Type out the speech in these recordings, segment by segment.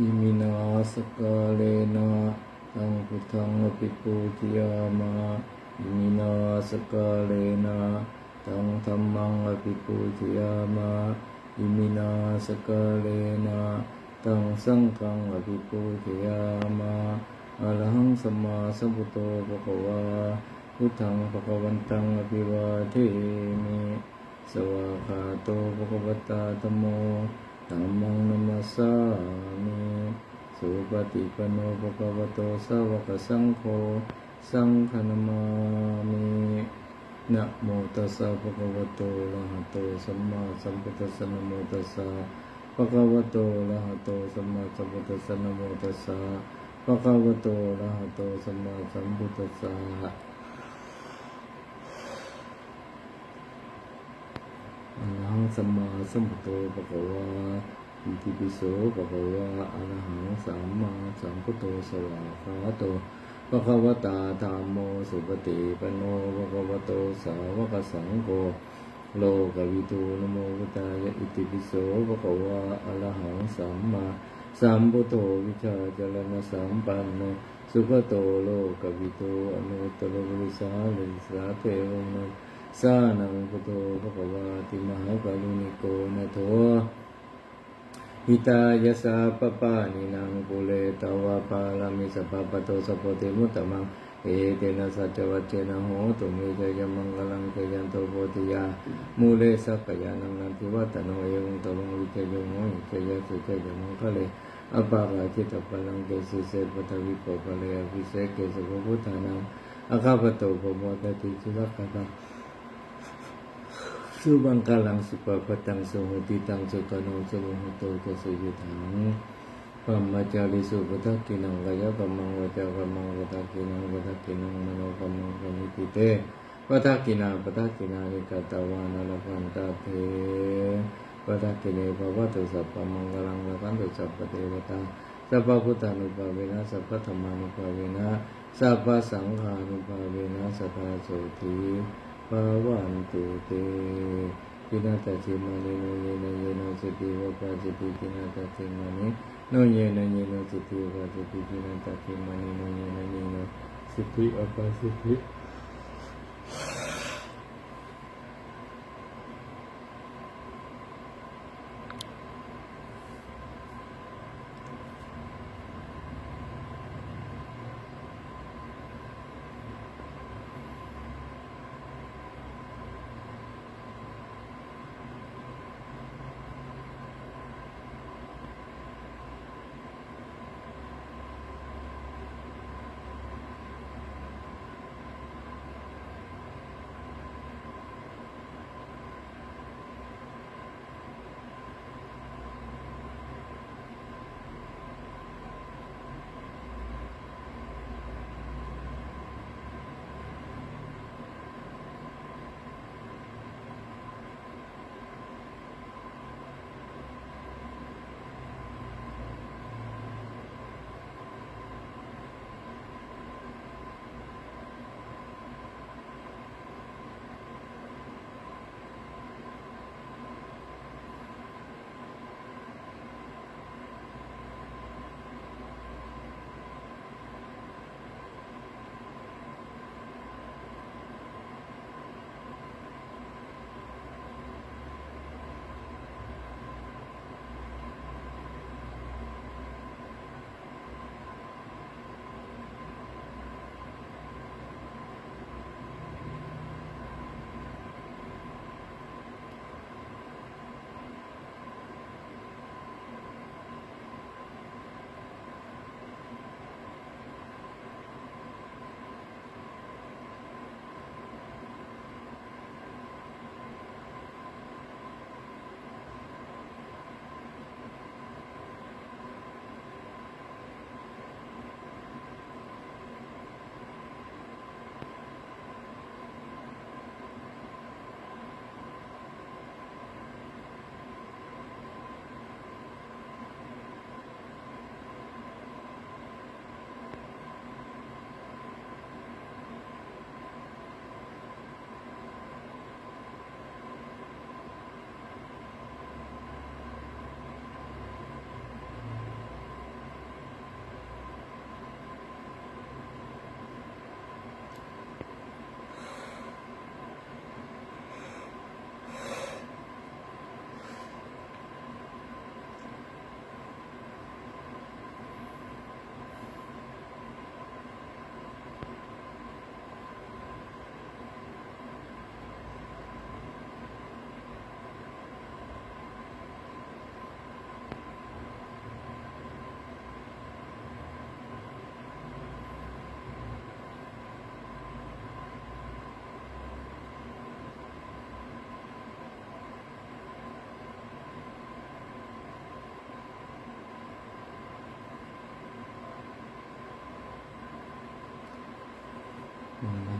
อิมินาสกาเลนะตังพุทธังอภิปูติยามาอิมินาสกาเลนะตังธัมมังอภิปูติยามาอิมินาสกาเลนะตังสังฆังอภิปูติยามาอะระหังสัมมาสัมพุทโธภะคะวาพุทธังภะคะวันตังอภิวาเทมิสวากาโตภะคะวตาธัมโม ธัมมังนัมมัสสามิสุปฏิปโนภะคะวะโตสาวกสังโฆสังฆนามามินะโมตัสสะภะคะวะโตอะระหะโตสัมมาสัมพุทธัสสะนะโมตัสสะภะคะวะโตอะระหะโตสัมมาสัมพุทธัสสะนะโมตัสสะภะคะวะโตอะระหะโตสัมมาสัมพุทธัสสะ อะระหัง สัมมาสัมพุทโธภะคะวาอิติปิโสภะคะวาอะระหังสัมมาสัมพุทโธสวากขาโตภะคะวตาธัมโมสุปฏิปันโนภะคะวะโตสาวกสังโฆโลกวิทูนโมพุทธายะอิติปิโสภะคะวาอะระหังสัมมาสัมพุทโธวิชาจรณสัมปันโนสุขโตโลกวิทูอนุตตรบริสาลิสาเทวโน สานังพุทโธภะคะวาติมหากรุณิโกนะโทหิตายะสาปปานินังปุเรตวะปาลามิสปะปะโตสปะเตมุตตมังเอเตนะสัจวัจเจนะโหตุเมจยมังกลังเกยันโตโพธิยามูเลสักยานังนันติวัตโนเอวังตวังวิเจโยโมหิเจยะสุเจยมังคะเลอปาราชิตปะลังเกสิเสปทวิโกปะเลอภิเสกเกสุภพุทธานังอคาปโตปโมตติสุรักขตัง สุบังกาลังสุปปตังสุโหติตังสุกโนสุหโตจะสุยุทังปัมมาจาริสุปทักกินังกายปัมมังวจากัมมังวทักกินังวทักกินังมโนปัมมังปณิติเตวทักกินาปทักกินานิกตวานาลพันตาเทวทักกิเนภวตุสัพพมังกลังละพันตุสัพพเทวตาสัพพพุทธานุภาเวนะสัพพธรรมานุภาเวนะสัพพสังฆานุภาเวนะสัพพโสติ ภาวันตุเตกินาตจิมานิโนเยนเยนะสติวะปะจิติกินาตจิมานิโนเยนเยนะสติวะปะจิติกินาตจิมานิโนเยนเยนะสติวะปะจิติ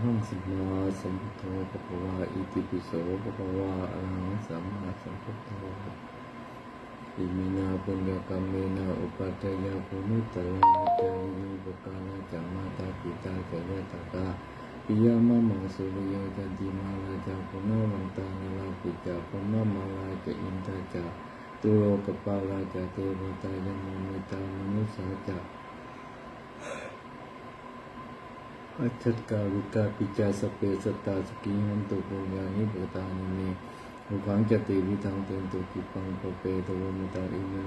หังสัมมาสัมพุทโธภะคะวะอิติปิโสภะคะวะอระหังสัมมาสัมพุทโธอิมินาปุญญกรรมเมนะอุปัฏฐยาภุมิตยาจามิปกาลจามาตาปิตาเกยตากาปิยามะมังสุริโยจันติมาลาจาปุณวันตานลาปิจาปุณมาลาจอินทาจาตุโลกปาลาจาเทวตายมมิตามนุสาจา อัจฉกาวิกาปิจาสเปสตตาสกิหันตุปุญญานิปตานิเมอุคังจติวิทังเตนตุกิปังปะเปตวมิตาอิมิ